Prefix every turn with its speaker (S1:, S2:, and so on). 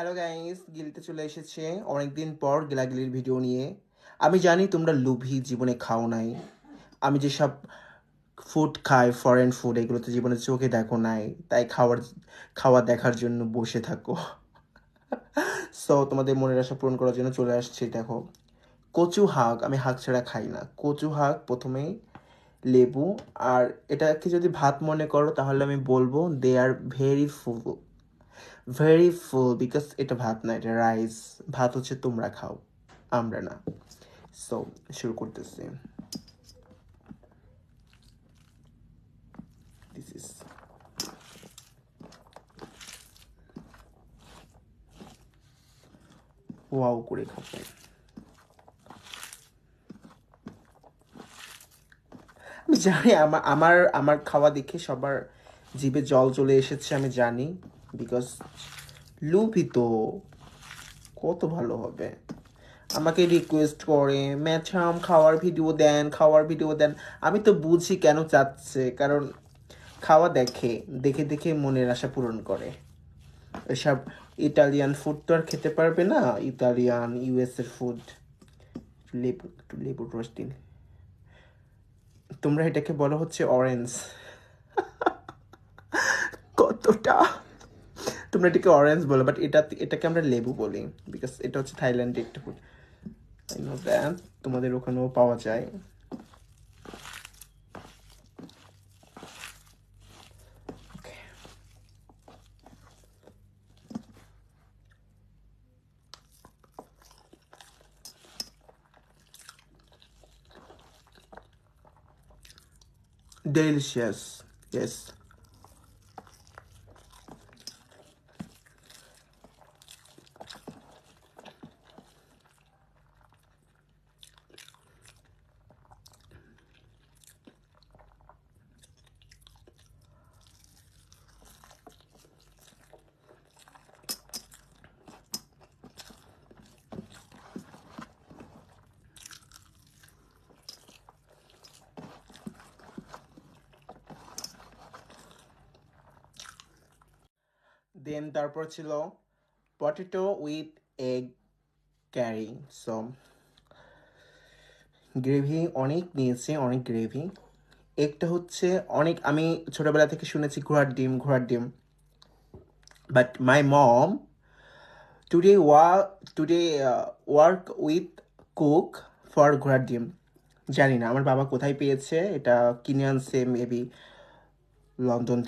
S1: Hello guys গিলিতে চলে এসেছে অনেকদিন পর গিলাগিলির ভিডিও নিয়ে। আমি জানি তোমরা লুভি, জীবনে খাও নাই। আমি যেসব ফুড খাই ফরেন ফুড এগুলো তো জীবনে চোখে দেখো নাই। তাই খাওয়ার, খাওয়া দেখার জন্য বসে থাকো। সো তোমাদের মনের আশা পূরণ করার জন্য চলে আসছি, দেখো। কচু শাক আমি শাক ছাড়া খাই না। কচু শাক প্রথমেই লেবু, আর এটাকে যদি ভাত মনে করো, তাহলে আমি বলব they are very full very full because এটা ভাত না, এটা রাইস ভাত হচ্ছে তোমরা খাও, আমরা না। সো শুরু করতেছি। ওয়াও করে খাব। আমি জানি, আমার আমার আমার খাওয়া দেখে সবার জিভে জল চলে এসেছে, আমি জানি। বিকজ লুভি তো কত ভালো হবে। আমাকে রিকোয়েস্ট করে ম্যাচাম খাওয়ার ভিডিও দেন, খাওয়ার ভিডিও দেন। আমি তো বুঝি কেন চাচ্ছে, কারণ খাওয়া দেখে দেখে দেখে মনের আশা পূরণ করে। এসব ইটালিয়ান ফুড তো আর খেতে পারবে না ইতালিয়ান ইউএস এর ফুড লেবু, একটু রস দিন। তোমরা এটাকে বলো হচ্ছে অরেঞ্জ কতটা তোমরা এটাকে অরেঞ্জ বলো বাট এটা, এটাকে আমরা লেবু বলি বিকজ এটা হচ্ছে থাইল্যান্ডে একটা ফুড আই নো দ্যাট তোমাদের ওখানেও পাওয়া যায়. Delicious. Yes. দেন তারপর ছিল potato with egg curry so gravy অনেক নিয়েছে, অনেক গ্রেভি এগটা হচ্ছে অনেক, আমি ছোটবেলা থেকে শুনেছি ঘোড়ার ডিম ঘোড়ার ডিম। বাট মাই মম টুডে ওয়া today work with cook for ঘোড়ার ডিম। জানি না, আমার বাবা কোথায় পেয়েছে, এটা কিনে আনছে মেবি লন্ডন